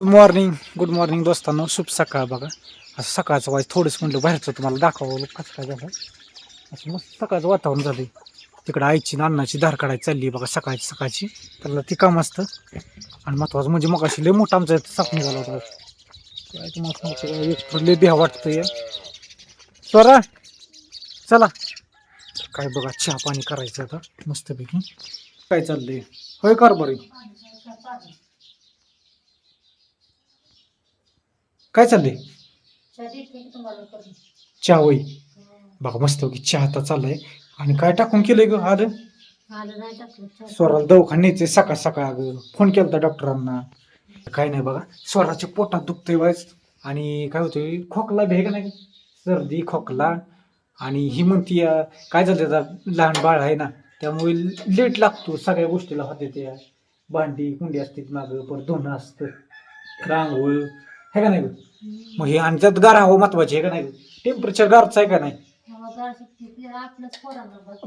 Good morning good morning दोस्तांनो. शुभ सकाळ बघा. असं सकाळचं वाज थोडंसं म्हटलं बाहेरचं तुम्हाला दाखवावं. कसं काय झालं? असं मस्त सकाळचं वातावरण झालं तिकडं आईची आणि धार काढायची चालली आहे बघा सकाळची सकाळची. त्याला ती काम असतं. आणि महत्वाचं म्हणजे मग अशी लय मोठा आमचा इथं साप निघाला होता. म्हणजे एक लय बिहा वाटतंय. स्वरा चला. काय बघा चहा पाणी करायचं आता मस्तपैकी. काय चाललंय? होय कार बरं. काय चाललंय? चहा होय. बघा मस्त की चहा आता चाललाय. आणि काय टाकून केलंय ग आलं? स्वराला दवाखान्याचे सकाळ सकाळ अगं. फोन केला डॉक्टरांना. काय नाही बघा स्वराच्या पोटात दुखतंय वायच आणि काय होतंय खोकला भेग नाही? सर्दी खोकला. आणि ही म्हणती काय झालं त्याचा? लहान बाळ आहे ना त्यामुळे लेट लागतो सगळ्या गोष्टीला होते त्या भांडी कुंडी असते मागं परत धुणं असतं. रांगोळ. हे का नाही? गं? मग हे आणि त्यात गार हवं महत्त्वाचे आहे का नाही? टेम्परेचर गारचं आहे का नाही?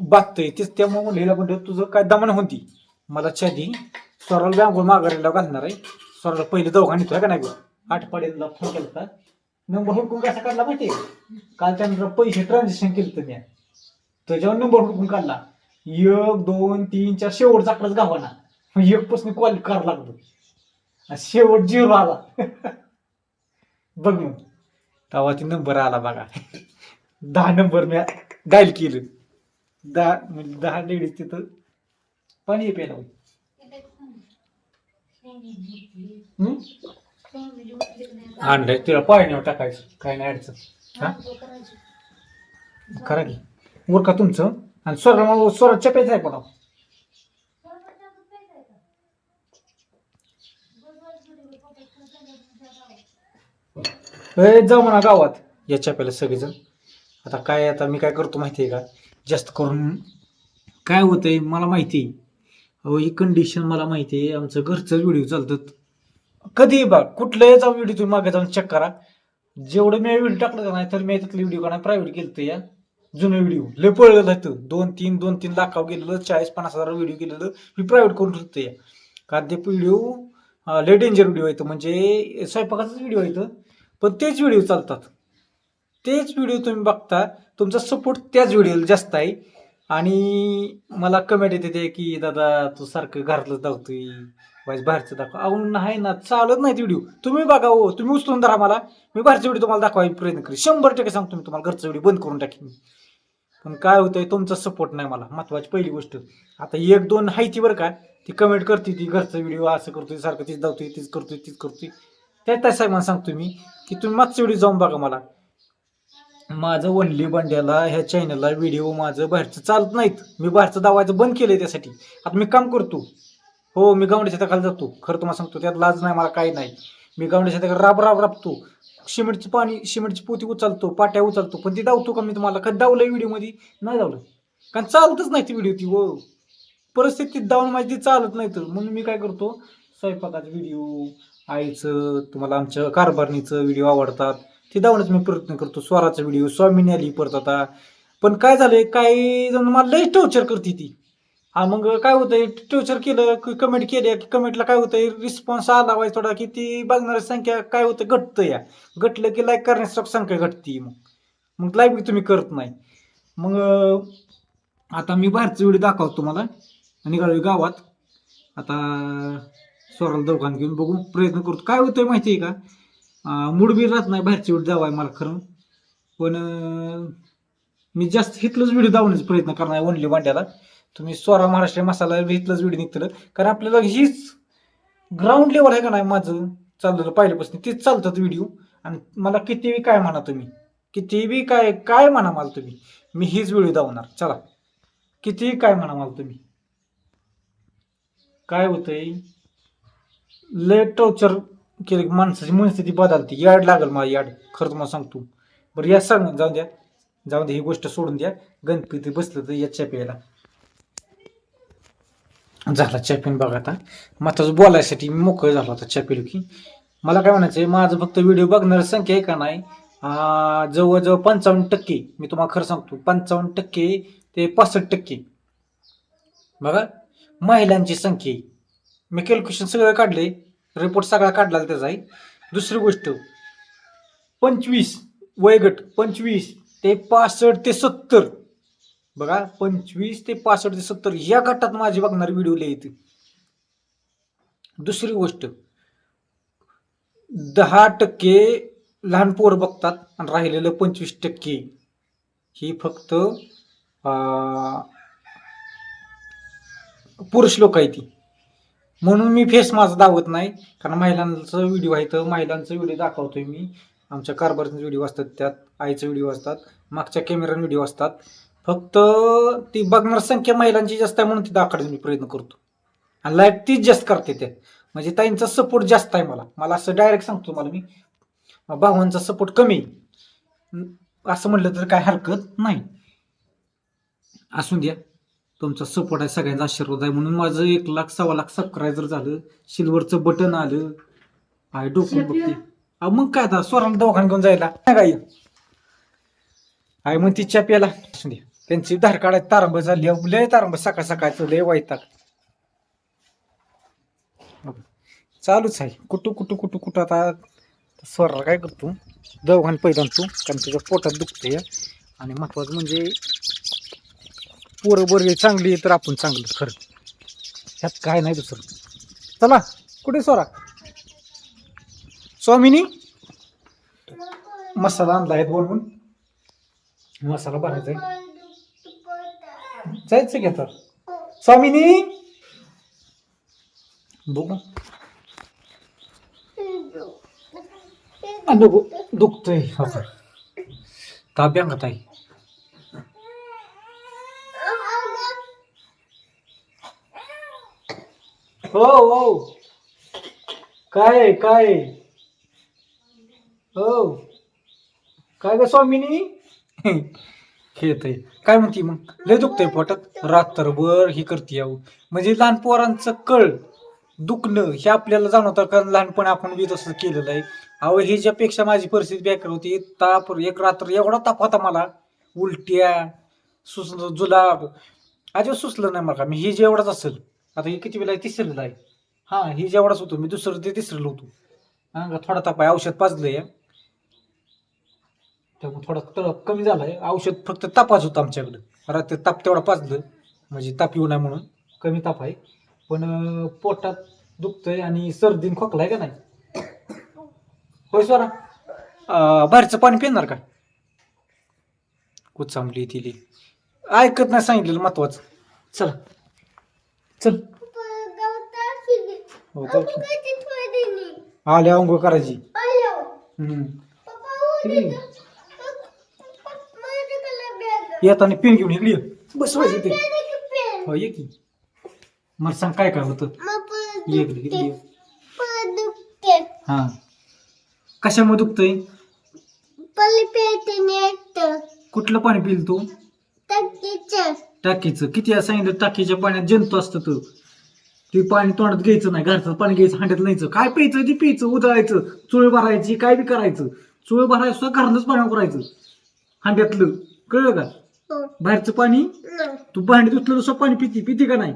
बागतंय तेच त्यामुळे म्हणलेला म्हणलं तुझं काय दमन होती? मला छादी स्वराला बँगोळ माघारीला घालणार आहे. स्वराला पहिले दवाखान्यात आहे का नाही गं? आठवड्याला फोन केला होता नंबर हुडकून कसा काढला माहिती काल त्यानंतर पैसे ट्रान्झॅक्शन केलं मी त्याच्यावर नंबर हुडकून काढला. एक दोन तीन चार शेवटचा आकडाच गावाना एक पासून कॉल करावं लागतो शेवट झिरो आला. बघ मग. तेव्हा ती नंबर आला बघा. दहा नंबर मी डायल केलं. दहा म्हणजे दहा लेडीज तिथं पाणी प्यायला होईल हम्म? आणलंय तिला पाणी टाकायचं. काय नाही अडचण. हा? खरं की. मूर्खा का तुमचं. आणि स्वर स्वर चपायचं आहे पण ए जाऊ म्हणा गावात. या चप्याला सगळेजण. आता काय आता मी काय करतो माहिती आहे का? जास्त करून काय होतंय मला माहिती आहे अहो ही कंडिशन मला माहिती आहे आमचं घरचं व्हिडिओ चालतात कधी बघ कुठलंही जाऊन व्हिडिओ तुम्ही मागे जाऊन चेक करा. जेवढं मी व्हिडिओ टाकलं का नाही तर मी त्यातले व्हिडिओ का प्रायव्हेट केलं या. जुनं व्हिडिओ लय पळलं होतं दोन तीन दोन तीन लाखावर गेलेलं चाळीस पन्नास हजार व्हिडिओ केलेलं. मी प्रायव्हेट करून ठेवतो या. कारण ते व्हिडिओ लय डेंजर व्हिडिओ येतं म्हणजे स्वयंपाकाचाच व्हिडिओ येतं पण तेच व्हिडिओ चालतात. तेच व्हिडिओ तुम्ही बघता तुमचा सपोर्ट त्याच व्हिडिओला जास्त आहे. आणि मला कमेंट येते की दादा तू सारखं घरातलं दाखवतोय. बाहेर बाहेरचं दाखव. अहो नाही ना चालत नाही व्हिडिओ तुम्ही बघा हो तुम्ही उचलून धरा मला. मी बाहेरचा व्हिडिओ तुम्हाला दाखवायचा प्रयत्न करेन. शंभर टक्के सांगतो मी तुम्हाला घरचा व्हिडिओ बंद करून टाकेन पण काय होतंय तुमचा सपोर्ट नाही मला. महत्वाची पहिली गोष्ट. आता एक दोन हायती बरं का ती कमेंट करते ती घरचा व्हिडिओ असं करतोय सारखं तीच दावतोय तीच करतोय तीच करतोय. त्या त्या साहेबांना सांगतो मी की तुम्ही मागच्या व्हिडिओ जाऊन बघा मला. माझं वनली बंड्याला ह्या चॅनलला व्हिडिओ माझं बाहेरचं चालत नाहीत. मी बाहेरचं दावायचं बंद केलंय त्यासाठी. आता मी काम करतो. हो मी गावड्याच्या शेताखाली जातो. खरं तुम्हाला सांगतो त्यात लाज नाही मला काही नाही. मी गावड्याच्या शेताखाली राब राब राबतो. सिमेंटचं पाणी सिमेंटची पोती उचलतो पाट्या उचलतो पण ती दावतो का मी तुम्हाला? कधी दावलं व्हिडिओमध्ये नाही दावलं. कारण चालतच नाही ती व्हिडिओ ती हो. व परिस्थितीत दावून माझी ती चालत नाही तर. म्हणून मी काय करतो स्वयंपाकाचा व्हिडिओ आईचं तुम्हाला आमच्या कारभारणीचं व्हिडिओ आवडतात. ते दावण्याचा मी प्रयत्न करतो स्वराचा व्हिडिओ स्वामीने आली परत आता. पण काय झालंय काही जण मला लई टॉर्चर करते ती. हा मग काय होतंय टॉर्चर केलं की कमेंट केल्या की कमेंटला काय होतंय रिस्पॉन्स आला पाहिजे थोडा की ती बघणारी संख्या काय होतं घटतं या. घटलं की लाईक करण्याची संख्या घटती मग. मग लाईक तुम्ही करत नाही. मग आता मी बाहेरचं व्हिडिओ दाखवतो तुम्हाला. निघालो गावात. आता स्वराला दवाखान घेऊन बघू प्रयत्न करतो काय होतोय माहिती आहे का? मूडबीर मूड बी राहत नाही बाहेरची व्हिडिओ जावाय मला खरं. पण मी जास्त इथलंच व्हिडिओ दावण्याचा प्रयत्न करणार आहे ओनली वांड्याला तुम्ही स्वरा महाराष्ट्र मसाला इथलंच व्हिडिओ निघतं कारण आपल्याला हीच ग्राउंड लेवल आहे का नाही माझं चाललेलं पहिल्यापासून. तेच चालतात व्हिडिओ आणि मला किती काय म्हणा तुम्ही. किती बी काय काय म्हणा मला तुम्ही. मी हीच व्हिडिओ दावणार. चला. किती काय म्हणा मला तुम्ही. काय होतंय? लय टॉर्चर केलं की माणसाची मनस्थिती बदलते. याड लागल मला याड. खरं तुम्हाला सांगतो. बरं या सांग जाऊ द्या. जाऊ द्या ही गोष्ट सोडून द्या. गणपती बसलं तर या प्यायला. झाला चॅपिन बघा आता. मात्र बोलायसाठी मी मोकळं झालो आता चॅपिलो की. मला काय म्हणायचं आहे माझं फक्त व्हिडिओ बघणारी संख्या आहे का नाही? जवळजवळ पंचावन्न टक्के. मी तुम्हाला खरं सांगतो पंचावन्न टक्के ते पासष्ट टक्के. बघा महिलांची संख्या आहे. मी कॅल्क्युलेशन सगळं काढले रिपोर्ट सगळा काढला त्याचा आहे दुसरी गोष्ट पंचवीस वयगट पंचवीस ते पासष्ट ते सत्तर. बघा पंचवीस ते पासष्ट ते सत्तर या गटात माझी बघणार व्हिडिओ लिहित दुसरी गोष्ट दहा टक्के लहान पोरं बघतात आणि राहिलेलं पंचवीस टक्के. ही फक्त पुरुष लोक आहे ती. म्हणून मी फेस माझा दावत नाही. कारण महिलांचं व्हिडिओ आहे तर महिलांचं व्हिडिओ दाखवतोय मी. आमच्या कारभारचे व्हिडिओ असतात त्यात आईचे व्हिडिओ असतात मागच्या कॅमेरा व्हिडिओ असतात. फक्त ती बघणार संख्या महिलांची जास्त आहे म्हणून ती दाखवण्याचा मी प्रयत्न करतो. आणि लाईक तीच जास्त करते त्यात म्हणजे ताईंचा सपोर्ट जास्त आहे मला. मला असं डायरेक्ट सांगतो मला मी. भावांचा सपोर्ट कमी असं म्हटलं तर काय हरकत नाही. असून द्या. तुमचा सपोर्ट आहे सगळ्यांचा आशीर्वाद आहे म्हणून माझं एक लाख सव्वा लाख सबस्क्रायबर झालं सिल्वरचं बटन आलं आहे डोकून बघते अहो मग काय आता स्वराला दवाखान्यात घेऊन जायला. नाही काय आहे मग ती प्याला त्यांची धार काढायची तारंब झाली. लय तारंब सकाळ सकाळचं लय वाईटाक चालूच आहे. कुठं कुठं कुठं कुठं आता स्वराला काय करतो? दवाखान्यात पहिला आणतो. कारण त्याच्या पोटात दुखते आणि महत्वाचं म्हणजे पोरं बरं चांगली आहे तर आपण चांगलं खरं ह्यात काय नाही दुसरं. चला कुठे स्वरा स्वामिनी? मसाला आणला आहे बोलून. मसाला भरायचा आहे. जायचं की तर स्वामिनी? बघू. नको दुखतंय. आता ताप अंगात आहे हो हो. काय आहे, काय आहे? हो. काय ग स्वामिनी? खेळत आहे काय म्हणते मग? लय दुखतंय पोटात. रात्रभर ही करते आहो. म्हणजे लहान पोरांचं कळ दुखणं हे आपल्याला जाणवतं कारण लहानपणी आपण बी तसं केलेलं आहे. अहो ह्याच्यापेक्षा माझी परिस्थिती बेकार होती ताप एक रात्र एवढा ताप होता मला. उलट्या सुस जुलाब. अजिबात सुचलं नाही मला. मी हे जेवढाच असेल आता हे किती वेळा आहे? तिसरीला आहे. हा हे जेवढाच होतो मी दुसरं ते तिसरीला होतो. हा थोडा ताप आहे औषध पाजलंय. त्यामुळे थोडा तर कमी झालाय. औषध फक्त तापाच होतं आमच्याकडं. रात्री ताप तेवढा पाजलं. म्हणजे ताप येऊ नये म्हणून. कमी ताप आहे. पण पोटात दुखतंय आणि सर्दीन खोकलाय का नाही? होय स्वरा? बाहेरचं पाणी पिणार का? कुचांबली तिली ऐकत नाही सांगितलेलं महत्वाचं. चला. चल. हो तर आले अंघोळ करायची. येताना पेन घेऊन इकडे. बस बस इथे. हो ये की. मला सांग काय काय होतं? ये इकडे इकडे. हा. कशामुळे दुखतंय? कुठलं पाणी पिल तू? टाकीचं. किती सांगितलं टाकीच्या पाण्यात जंतू असतं ते पाणी तोंडात घ्यायचं नाही घरचं पाणी घ्यायचं हांड्यात न्यायचं. काय प्यायचं ते प्यायचं उधळायचं चुळ भरायची काय बी करायचं. चुळ भरायचं सुद्धा घरातच पाणी करायचं हांड्यातलं. कळलं का? बाहेरचं पाणी? तू भांडी धुतलं तसं पाणी पिती पिती का नाही?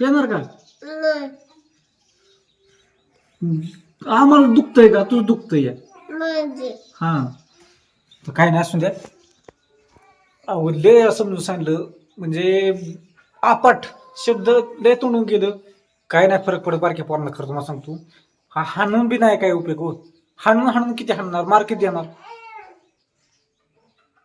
पिणार का? आम्हाला दुखतंय का? तुझं दुखतंय या. हा. तर काय नाही असून द्या. लय समजून सांगलं. म्हणजे आपाट शब्द लय तोंडून गेलं. काय नाही फरक पडत बारक्या पोरांना खरं तुम्हाला सांगतो. हा हाणून बी नाही काय उपयोग हो. हाणून हाणून किती हाणणार? मार किती देणार.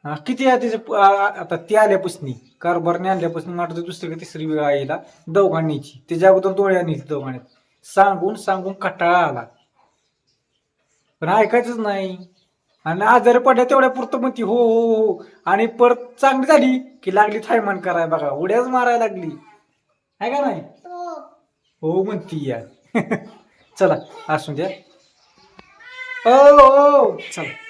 हा, किती आहे त्याचे आता ती आल्यापासून कारभारने आणल्यापासून मला दुसरी का तिसरी वेळ आईला दवाखान्याची त्याच्या अगोदर डोळ्या आणली दवाखान्यात सांगून सांगून कटाळा आला. पण ऐकायचंच नाही. आणि आजारी पडल्या तेवढ्या पुरतं म्हणती हो हो हो आणि परत चांगली झाली की लागली थायमान कराय बघा उड्याच मारायला लागली. आहे का नाही? हो. म्हणती या. चला असून द्या. ओ ओ चला.